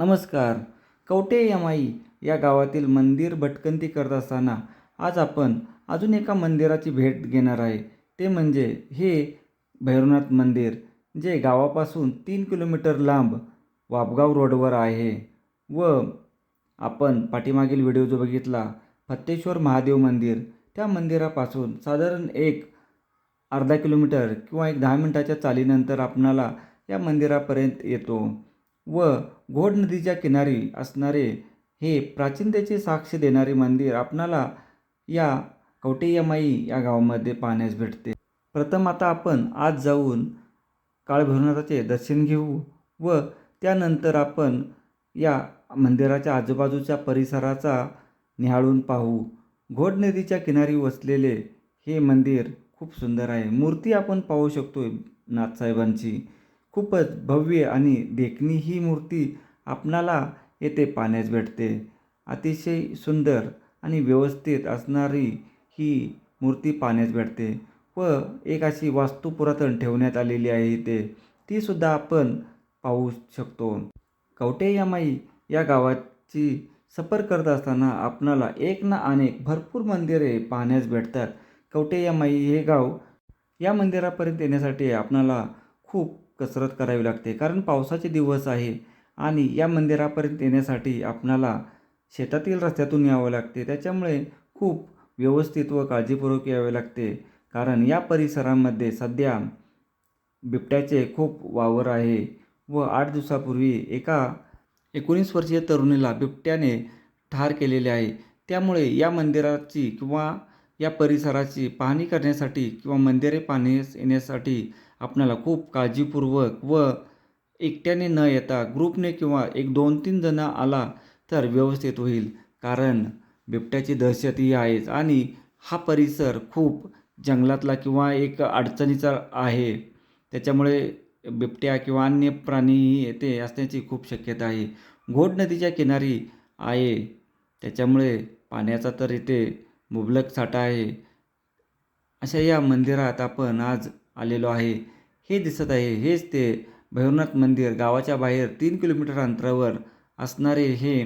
नमस्कार. कवटे यमाई या गावातील मंदिर भटकंती करत असताना आज आपण अजून एका मंदिराची भेट घेणार आहे. ते म्हणजे हे भैरवनाथ मंदिर जे गावापासून तीन किलोमीटर लांब वापगाव रोडवर आहे. व आपण पाठीमागील व्हिडिओ जो बघितला फत्तेश्वर महादेव मंदिर त्या मंदिरापासून साधारण एक अर्धा किलोमीटर किंवा एक दहा मिनटाच्या चालीनंतर आपणाला या मंदिरापर्यंत येतो. व घोड नदीच्या किनारी असणारे हे प्राचीनतेची साक्ष देणारे मंदिर आपणाला या कवटेयमाई या गावामध्ये पाहण्यास भेटते. प्रथम आता आपण आज जाऊन काळभैरवनाथाचे दर्शन घेऊ व त्यानंतर आपण या मंदिराच्या आजूबाजूच्या परिसराचा निहाळून पाहू. घोड नदीच्या किनारी वसलेले हे मंदिर खूप सुंदर आहे. मूर्ती आपण पाहू शकतो नाथसाहेबांची. खूपच भव्य आणि देखणी ही मूर्ती आपणाला येथे पाहण्यास भेटते. अतिशय सुंदर आणि व्यवस्थित असणारी ही मूर्ती पाहण्यास भेटते व एक अशी वास्तू पुरातन ठेवण्यात आलेली आहे इथे. तीसुद्धा आपण पाहू शकतो. कवटेयामाई या गावाची सफर करत असताना आपणाला एक ना अनेक भरपूर मंदिरे पाहण्यास भेटतात. कवटेयामाई हे गाव या मंदिरापर्यंत येण्यासाठी आपणाला खूप कसरत करावी लागते. कारण पावसाचे दिवस आहे आणि या मंदिरापर्यंत येण्यासाठी आपणाला शेतातील रस्त्यातून यावं लागते. त्याच्यामुळे खूप व्यवस्थित व काळजीपूर्वक यावे लागते. कारण या परिसरामध्ये सध्या बिबट्याचे खूप वावर आहे व आठ दिवसापूर्वी एका एकोणीस वर्षीय तरुणीला बिबट्याने ठार केलेले आहे. त्यामुळे या मंदिराची किंवा या परिसराची पाहणी करण्यासाठी किंवा मंदिरे पाहण्यास येण्यासाठी आपणाला खूप काळजीपूर्वक व एकट्याने न येता ग्रुपने किंवा एक दोन तीन जणं आला तर व्यवस्थित होईल. कारण बिबट्याची दहशत ही आहेच आणि हा परिसर खूप जंगलातला किंवा एक अडचणीचा आहे. त्याच्यामुळे बिबट्या किंवा अन्य प्राणीही येथे असण्याची खूप शक्यता आहे. घोड नदीच्या किनारी आहे. त्याच्यामुळे पाण्याचा तर इथे मुबलक साठा आहे. अशा या मंदिरात आपण आज आलेलो आहे. हे दिसत आहे. हेच ते भैरवनाथ मंदिर. गावाच्या बाहेर तीन किलोमीटर अंतरावर असणारे हे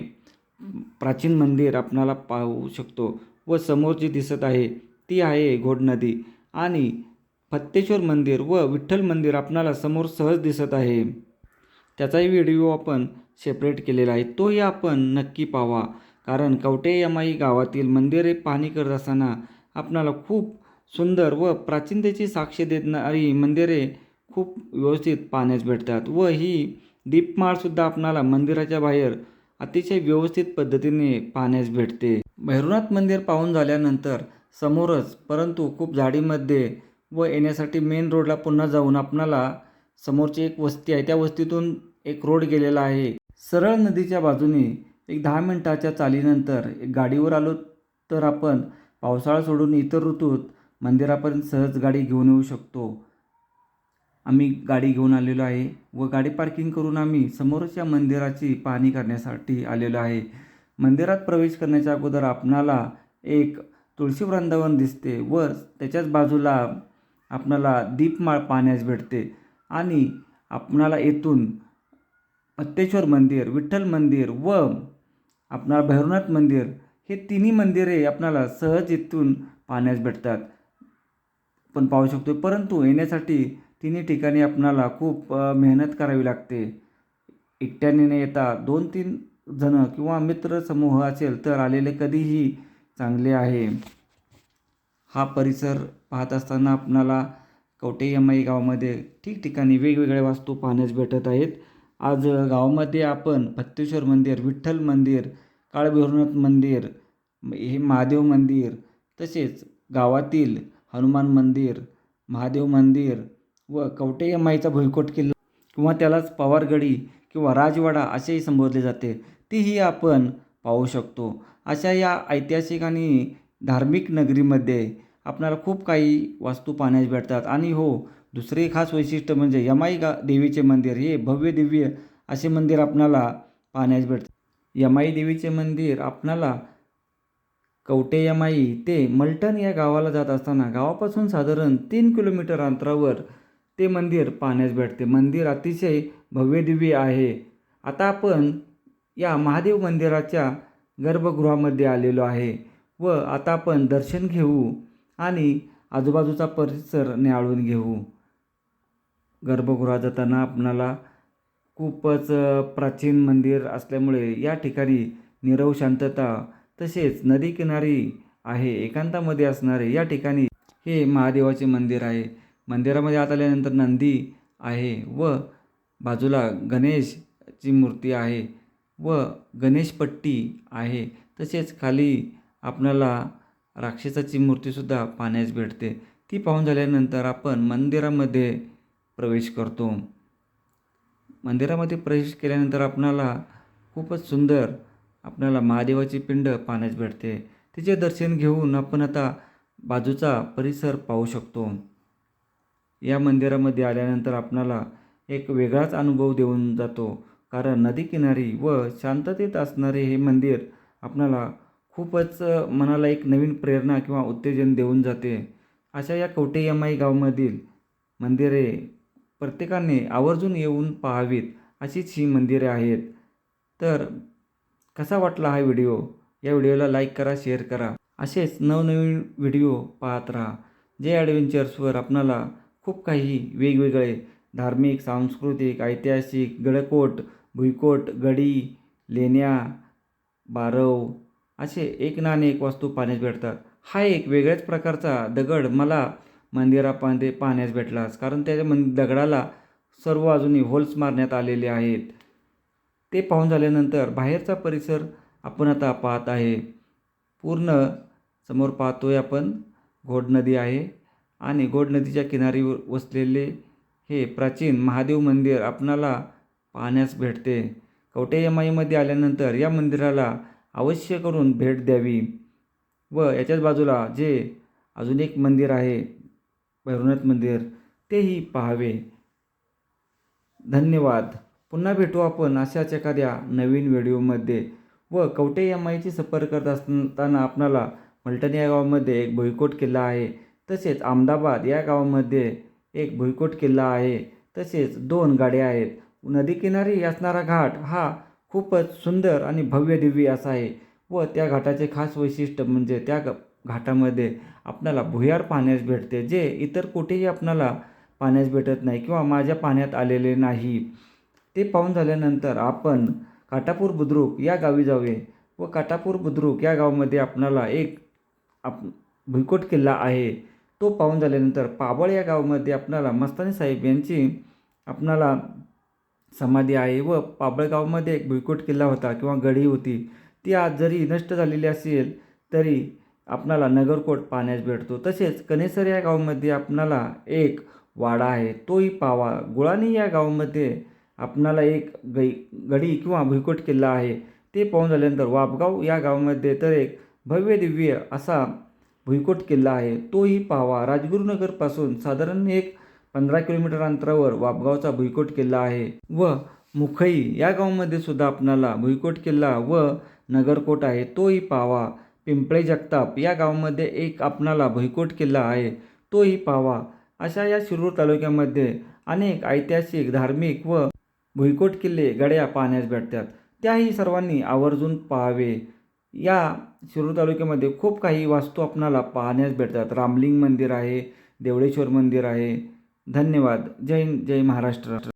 प्राचीन मंदिर आपणाला पाहू शकतो व समोर जी दिसत आहे ती आहे घोड नदी आणि फत्तेश्वर मंदिर व विठ्ठल मंदिर आपणाला समोर सहज दिसत आहे. त्याचाही व्हिडिओ आपण सेपरेट केलेला आहे. तोही आपण नक्की पाहावा कारण कवटेयमाई गावातील मंदिरे पाहणी करत असताना आपणाला खूप सुंदर व प्राचीनतेची साक्ष देणारी मंदिरे खूप व्यवस्थित पाहण्यास भेटतात व ही दीपमाळसुद्धा आपणाला मंदिराच्या बाहेर अतिशय व्यवस्थित पद्धतीने पाहण्यास भेटते. भैरवनाथ मंदिर पाहून झाल्यानंतर समोरच परंतु खूप झाडीमध्ये व येण्यासाठी मेन रोडला पुन्हा जाऊन आपणाला समोरची एक वस्ती आहे. त्या वस्तीतून एक रोड गेलेला आहे. सरळ नदीच्या बाजूने एक दहा मिनटाच्या चालीनंतर एक गाडीवर आलो तर आपण पावसाळा सोडून इतर ऋतूत मंदिरापर्यंत सहज गाडी घेऊन येऊ शकतो. आम्ही गाडी घेऊन आलेलो आहे व गाडी पार्किंग करून आम्ही समोरच या मंदिराची पाहणी करण्यासाठी आलेलो आहे. मंदिरात प्रवेश करण्याच्या अगोदर आपणाला एक तुळशी वृंदावन दिसते व त्याच्याच बाजूला आपणाला दीपमाळ पाहण्यास भेटते आणि आपणाला येथून पत्तेश्वर मंदिर विठ्ठल मंदिर व आपणाला भैरवनाथ मंदिर हे तिन्ही मंदिरे आपणाला सहज इथून पाहण्यास भेटतात. पण पाहू शकतो परंतु येण्यासाठी तिन्ही ठिकाणी आपणाला खूप मेहनत करावी लागते. एकट्याने न येता दोन तीन जणं किंवा मित्र समूह असेल तर आलेले कधीही चांगले आहे. हा परिसर पाहत असताना आपणाला कवटेयमाई गावामध्ये ठिकठिकाणी वेगवेगळ्या वास्तू पाहण्यास भेटत आहेत. आज गावामध्ये आपण भत्तेश्वर मंदिर विठ्ठल मंदिर काळभैरवनाथ मंदिर हे महादेव मंदिर तसेच गावातील हनुमान मंदिर महादेव मंदिर व कवटेयमाईचा भुईकोट किल्ला किंवा त्यालाच पवारगडी किंवा राजवाडा असेही संबोधले जाते. तीही आपण पाहू शकतो. अशा या ऐतिहासिक आणि धार्मिक नगरीमध्ये आपणाला खूप काही वास्तू पाहण्यास भेटतात. आणि हो दुसरे खास वैशिष्ट्य म्हणजे यमाई गा देवीचे मंदिर हे भव्य दिव्य असे मंदिर आपणाला पाहण्यास भेटते. यमाई देवीचे मंदिर आपणाला कवटेयमाई ते मलटण या गावाला जात असताना गावापासून साधारण तीन किलोमीटर अंतरावर ते मंदिर पाहण्यास भेटते. मंदिर अतिशय भव्यदिव्य आहे. आता आपण या महादेव मंदिराच्या गर्भगृहामध्ये आलेलो आहे व आता आपण दर्शन घेऊ आणि आजूबाजूचा परिसर न्याळून घेऊ. गर्भगृहात जाताना आपणाला खूपच प्राचीन मंदिर असल्यामुळे या ठिकाणी निरव शांतता तसेच नदीकिनारी आहे एकांतामध्ये असणारे या ठिकाणी हे महादेवाचे मंदिर आहे. मंदिरामध्ये आत आल्यानंतर नंदी आहे व बाजूला गणेशची मूर्ती आहे व गणेशपट्टी आहे. तसेच खाली आपणाला राक्षसाची मूर्तीसुद्धा पाहण्यास भेटते. ती पाहून झाल्यानंतर आपण मंदिरामध्ये प्रवेश करतो. मंदिरामध्ये प्रवेश केल्यानंतर आपणाला खूपच सुंदर आपल्याला महादेवाची पिंड पाहण्यास भेटते. तिचे दर्शन घेऊन आपण आता बाजूचा परिसर पाहू शकतो. या मंदिरामध्ये आल्यानंतर आपणाला एक वेगळाच अनुभव देऊन जातो. कारण नदीकिनारी व शांततेत असणारे हे मंदिर आपणाला खूपच मनाला एक नवीन प्रेरणा किंवा उत्तेजन देऊन जाते. अशा या कवठेयमाई गावामधील मंदिरे प्रत्येकाने आवर्जून येऊन पाहावीत अशीच ही मंदिरे आहेत. तर कसा वाटला हा व्हिडिओ? या व्हिडिओला लाईक करा शेअर करा. असेच नवनवीन व्हिडिओ पाहत राहा. जे ॲडव्हेंचर्सवर आपणाला खूप काही वेगवेगळे धार्मिक सांस्कृतिक ऐतिहासिक गडकोट भुईकोट गडी लेण्या बारव असे एक ना एक वस्तू पाहण्यास भेटतात. हा एक वेगळ्याच प्रकारचा दगड मला मंदिरापांदे पाहण्यास भेटलाच कारण त्याच्या मन दगडाला सर्व अजूनही होल्स मारण्यात आलेले आहेत. ते पाहून झाल्यानंतर बाहेरचा परिसर आपण आता पाहत आहे. पूर्ण समोर पाहतो आहे आपण घोड नदी आहे आणि घोड नदीच्या किनारी वसलेले हे प्राचीन महादेव मंदिर आपणाला पाहण्यास भेटते. कवटेयमाईमध्ये आल्यानंतर या मंदिराला अवश्य करून भेट द्यावी व याच्याच बाजूला जे अजून एक मंदिर आहे भैरवनाथ मंदिर तेही पाहावे. धन्यवाद. पुन्हा भेटू आपण अशाच एखाद्या नवीन व्हिडिओमध्ये. व कवठेयमाईची सफर करत असताना आपणाला मलटण या गावामध्ये एक भुईकोट किल्ला आहे. तसेच अहमदाबाद या गावामध्ये एक भुईकोट किल्ला आहे. तसेच दोन गाड्या आहेत. नदीकिनारी असणारा घाट हा खूपच सुंदर आणि भव्य दिव्य असा आहे. व त्या घाटाचे खास वैशिष्ट्य म्हणजे त्या ग घाटामध्ये आपणाला भुयार पाहण्यास भेटते. जे इतर कुठेही आपणाला पाहण्यास भेटत नाही किंवा माझ्या पाण्यात आलेले नाही. ते पाहून झाल्यानंतर आपण काटापूर बुद्रुक या गावी जावे व काटापूर बुद्रुक या गावामध्ये आपणाला एक आप भुईकोट किल्ला आहे. तो पाहून झाल्यानंतर पाबळ या गावामध्ये आपणाला मस्तानी साहेब यांची आपणाला समाधी आहे व पाबळगावमध्ये एक भुईकोट किल्ला होता किंवा गडी होती. ती आज जरी नष्ट झालेली असेल तरी आपणाला नगरकोट पाहण्यास भेटतो. तसेच कनेसर या गावामध्ये आपणाला एक वाडा आहे. तोही पावा. गुळानी या गावामध्ये आपणाला एक गई गडी किंवा भुईकोट किल्ला आहे. ते पाहून झाल्यानंतर वापगाव या गावामध्ये तर एक भव्य दिव्य असा भुईकोट किल्ला आहे. तोही पाहावा. राजगुरुनगरपासून साधारण एक पंधरा किलोमीटर अंतरावर वापगावचा भुईकोट किल्ला आहे व मुखई या गावामध्ये सुद्धा आपणाला भुईकोट किल्ला व नगरकोट आहे. तोही पाहावा. पिंपळे जगताप या गावामध्ये एक आपणाला भुईकोट किल्ला आहे. तोही पाहावा. अशा या शिरूर तालुक्यामध्ये अनेक ऐतिहासिक धार्मिक व भुईकोट किल्ले गड्या पाहण्यास भेटतात. त्याही सर्वांनी आवर्जून पाहावे. या शिरूर तालुक्यामध्ये खूप काही वास्तू आपणाला पाहण्यास भेटतात. रामलिंग मंदिर आहे देवळेश्वर मंदिर आहे. धन्यवाद. जय हिंद जय महाराष्ट्र.